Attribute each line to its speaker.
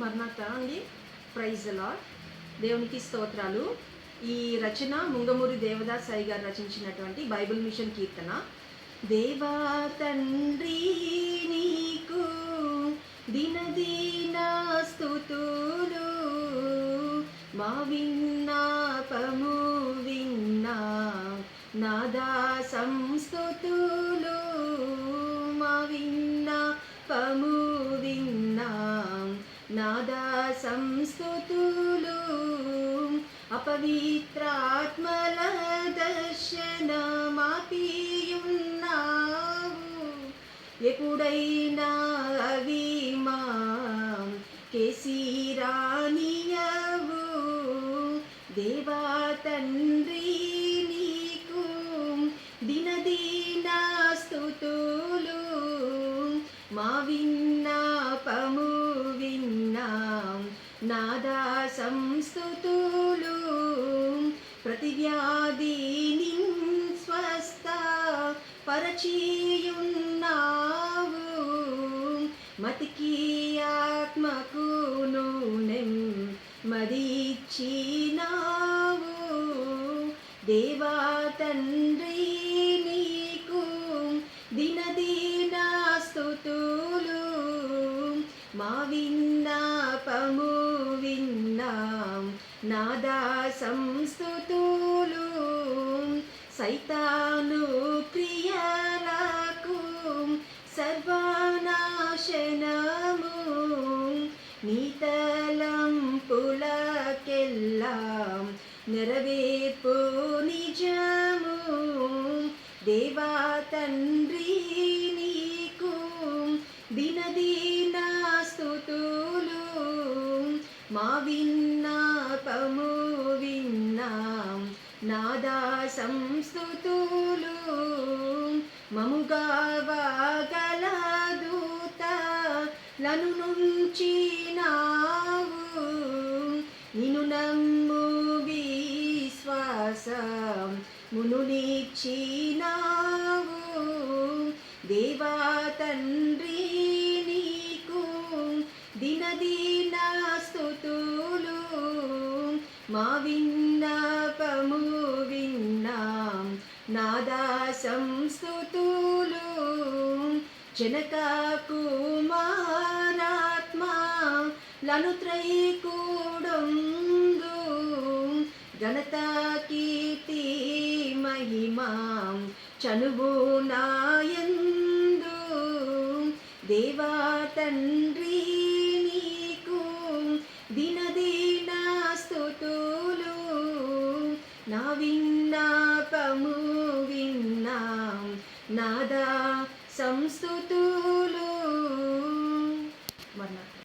Speaker 1: మర్నాథ అండి. Praise lord దేవునికి స్తోత్రాలు. ఈ రచన ముంగమూరి దేవదాస్ సాయి గారు రచించినటువంటి బైబిల్ మిషన్ కీర్తన. దేవా తండ్రి నీకు దినదీన స్తుతులు మా విన్నాపము విన్నా నాదా సంస్థుతులు మా విన్నాపము విన్నా నాదా సంస్తుతులు అపవిత్రాత్మల దర్శనమాపియున్నావు ఎప్పుడైనా అవి మా కేసిరానియవు. దేవా తండ్రి నీకు దినదీనా స్థుతులు. మా నాదా సంస్థుతులు ప్రతి వ్యాధిని స్వస్థ పరచీయున్నావు. మతికి ఆత్మకును మదిచ్చినావు. దేవా తండ్రి నీకు దినదీనా స్థుతులు మావిన్ నాదా సంస్తుతులు సైతాను క్రియలకు సర్వనాశనము. నీతలంపులకెల్లా నెరవేర్పు నిజము. దేవా తండ్రి నీకు దినదీనా స్తుతులు. మా విన్నా పాపము విన్నాం. నాదా సంస్థుతులు మముగా వాగల దూత లను నుంచినావు. నిను నమ్ము విశ్వాసం మునునిచ్చినావు దేవా తండ్రి నీకు దినదీన స్తుతులు మా విన్నపము విన్నాం. నాదా సంస్తుతులు జనక కుమారాత్మా లను త్రైకూడందు ఘనత కీర్తి మహిమా. చనువు నాయందు దేవా తండ్రి నా విన్నాకము విన్నాం. నాదా సంస్థుతులు. మరలా